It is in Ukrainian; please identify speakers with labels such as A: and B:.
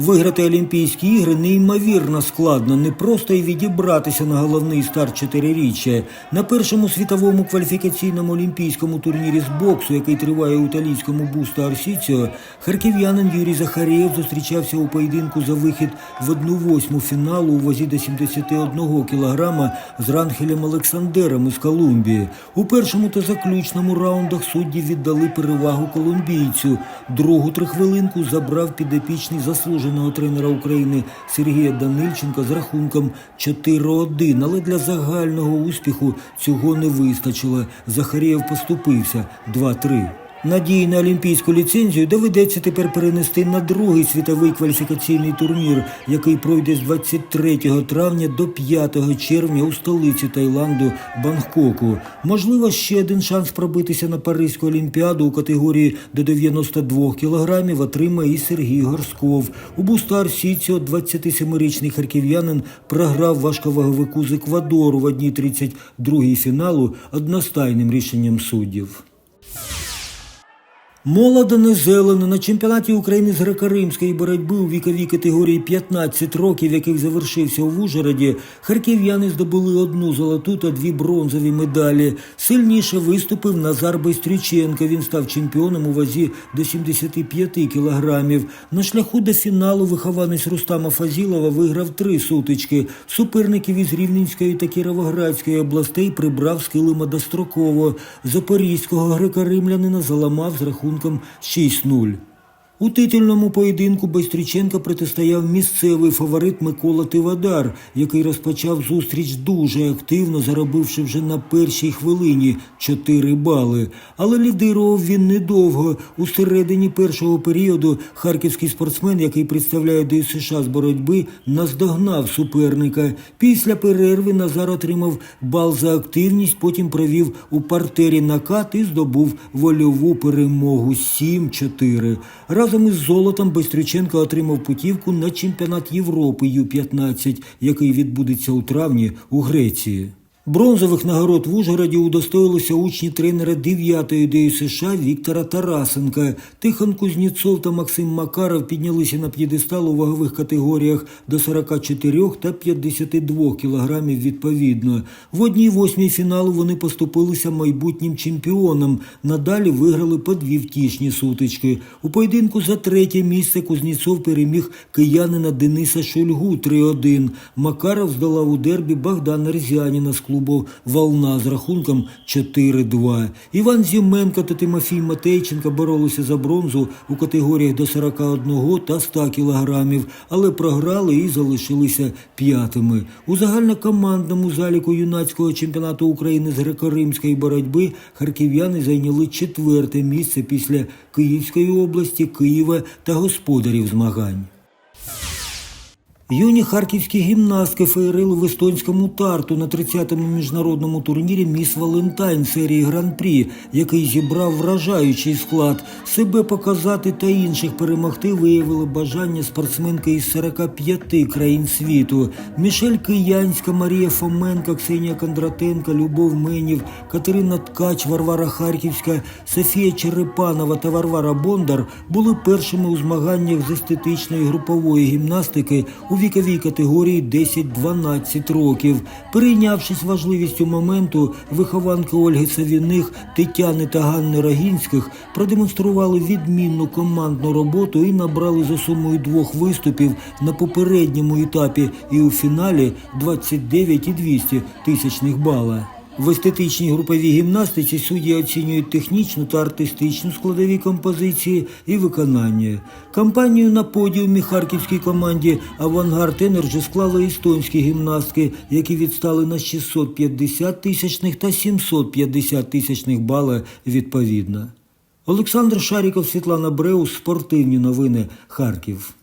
A: Виграти Олімпійські ігри неймовірно складно, не просто й відібратися на головний старт чотириріччя. На першому світовому кваліфікаційному олімпійському турнірі з боксу, який триває у італійському буста Арсіціо, харків'янин Юрій Захарєєв зустрічався у поєдинку за вихід в одну восьму фіналу у вазі до 71 кілограма з Ранхелем Олександером із Колумбії. У першому та заключному раундах судді віддали перевагу колумбійцю. Другу трихвилинку забрав підопічний заслуженого тренера України Сергія Данильченка з рахунком 4-1. Але для загального успіху цього не вистачило. Захарєв поступився 2-3. Надії на олімпійську ліцензію доведеться тепер перенести на другий світовий кваліфікаційний турнір, який пройде з 23 травня до 5 червня у столиці Таїланду Бангкоку. Можливо, ще один шанс пробитися на Паризьку олімпіаду у категорії до 92 кілограмів отримає і Сергій Горсков. У Бустар Сіціо 27-річний харків'янин програв важковаговику з Еквадору в 1.32 фіналу одностайним рішенням суддів. Молода зелена на чемпіонаті України з греко-римської боротьби у віковій категорії 15 років, який завершився у Ужгороді, харків'яни здобули одну золоту та дві бронзові медалі. Сильніше виступив Назар Байстрюченко. Він став чемпіоном у вазі до 75 кілограмів. На шляху до фіналу вихованець Рустама Фазілова виграв три сутички. Суперників із Рівненської та Кіровоградської областей прибрав з килима достроково. Запорізького греко-римлянина заламав з рахунком 6-0. У титульному поєдинку Байстріченка протистояв місцевий фаворит Микола Тивадар, який розпочав зустріч дуже активно, заробивши вже на першій хвилині 4 бали. Але лідирував він недовго. У середині першого періоду харківський спортсмен, який представляє ДСШ з боротьби, наздогнав суперника. Після перерви Назар отримав бал за активність, потім провів у партері накат і здобув вольову перемогу 7-4. Разом із золотом Бестрюченко отримав путівку на чемпіонат Європи Ю-15, який відбудеться у травні у Греції. Бронзових нагород в Ужгороді удостоїлися учні тренера 9-ї ДЮСШ Віктора Тарасенка. Тихон Кузніцов та Максим Макаров піднялися на п'єдестал у вагових категоріях до 44 та 52 кілограмів відповідно. В одній восьмій фіналу вони поступилися майбутнім чемпіонам. Надалі виграли по дві втішні сутички. У поєдинку за третє місце Кузніцов переміг киянина Дениса Шульгу 3-1. Макаров здолав у дербі Богдана Рзяніна клубу Волна з рахунком 4-2. Іван Зіменко та Тимофій Матейченко боролися за бронзу у категоріях до 41 та 100 кілограмів, але програли і залишилися п'ятими. У загальнокомандному заліку юнацького чемпіонату України з греко-римської боротьби харків'яни зайняли четверте місце після Київської області, Києва та господарів змагань. Юні харківські гімнастки феєрили в естонському тарту на 30-му міжнародному турнірі Міс Валентайн серії Гран-прі, який зібрав вражаючий склад. Себе показати та інших перемогти виявили бажання спортсменки із 45 країн світу. Мішель Киянська, Марія Фоменко, Ксенія Кондратенко, Любов Менів, Катерина Ткач, Варвара Харківська, Софія Черепанова та Варвара Бондар були першими у змаганнях з естетичної групової гімнастики у віковій категорії 10-12 років. Перейнявшись важливістю моменту, вихованки Ольги Савіних, Тетяни та Ганни Рагінських продемонстрували відмінну командну роботу і набрали за сумою двох виступів на попередньому етапі і у фіналі 29,2 тисячних бала. В естетичній груповій гімнастиці судді оцінюють технічну та артистичну складові композиції і виконання. Кампанію на подіумі харківській команді Авангард Енерджі склали естонські гімнастки, які відстали на 650 тисячних та 750 тисячних бала відповідно. Олександр Шаріков, Світлана Бреус, спортивні новини Харків.